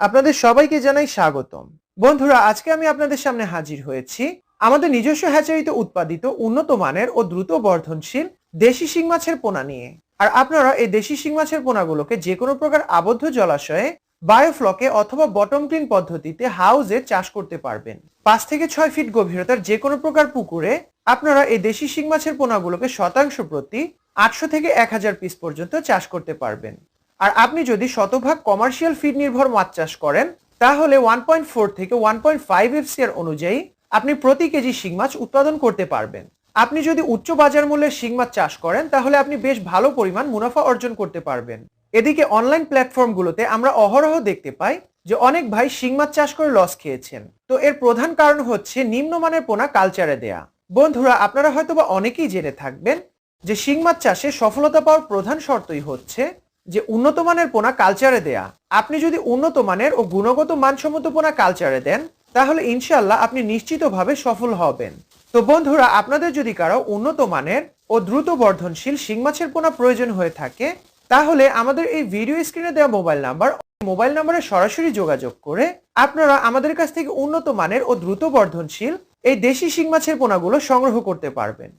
আপনাদের সবাইকে জানাই স্বাগতম। বন্ধুরা, আজকে আমি আপনাদের সামনে হাজির হয়েছি আমাদের নিজস্ব হ্যাচারিতে উৎপাদিত উন্নত মানের ও দ্রুত বর্ধনশীল দেশি শিং মাছের পোনা নিয়ে। আর আপনারা এই দেশি শিং মাছের পোনাগুলোকে যে কোনো প্রকার আবদ্ধ জলাশয়ে, বায়োফ্লকে অথবা বটম ক্লিন পদ্ধতিতে হাউজে চাষ করতে পারবেন। পাঁচ থেকে ছয় ফিট গভীরতার যে কোনো প্রকার পুকুরে আপনারা এই দেশি শিং মাছের পোনাগুলোকে শতাংশ প্রতি আটশো থেকে এক হাজার পিস পর্যন্ত চাষ করতে পারবেন। আর আপনি যদি শতভাগ কমার্শিয়াল ফিড নির্ভর মাছ চাষ করেন, তাহলে ওয়ান পয়েন্ট ফোর থেকে ওয়ান পয়েন্ট ফাইভ এফসিআর অনুযায়ী আপনি প্রতি কেজি শিং মাছ উৎপাদন করতে পারবেন। আপনি যদি উচ্চ বাজার মূল্যের শিং মাছ চাষ করেন, তাহলে আপনি বেশ ভালো পরিমাণ মুনাফা অর্জন করতে পারবেন। এদিকে অনলাইন প্ল্যাটফর্মগুলোতে আমরা অহরহ দেখতে পাই যে অনেক ভাই শিং মাছ চাষ করে লস খেয়েছেন। তো এর প্রধান কারণ হচ্ছে নিম্নমানের পোনা কালচারে দেয়া। বন্ধুরা, আপনারা হয়তোবা অনেকেই জেনে থাকবেন যে শিং মাছ চাষে সফলতা পাওয়ার প্রধান শর্তই হচ্ছে যে উন্নত মানের পোনা কালচারে দেয়া। আপনি যদি উন্নত মানের ও গুণগত মানসম্মত পোনা কালচারে দেন, তাহলে ইনশাল্লাহ আপনি নিশ্চিতভাবে সফল হবেন। তো বন্ধুরা, আপনাদের যদি কারও উন্নত মানের ও দ্রুত বর্ধনশীল শিং মাছের পোনা প্রয়োজন হয়ে থাকে, তাহলে আমাদের এই ভিডিও স্ক্রিনে দেওয়া মোবাইল নাম্বার মোবাইল নাম্বারে সরাসরি যোগাযোগ করে আপনারা আমাদের কাছ থেকে উন্নত মানের ও দ্রুত বর্ধনশীল এই দেশি শিং মাছের পোনাগুলো সংগ্রহ করতে পারবেন।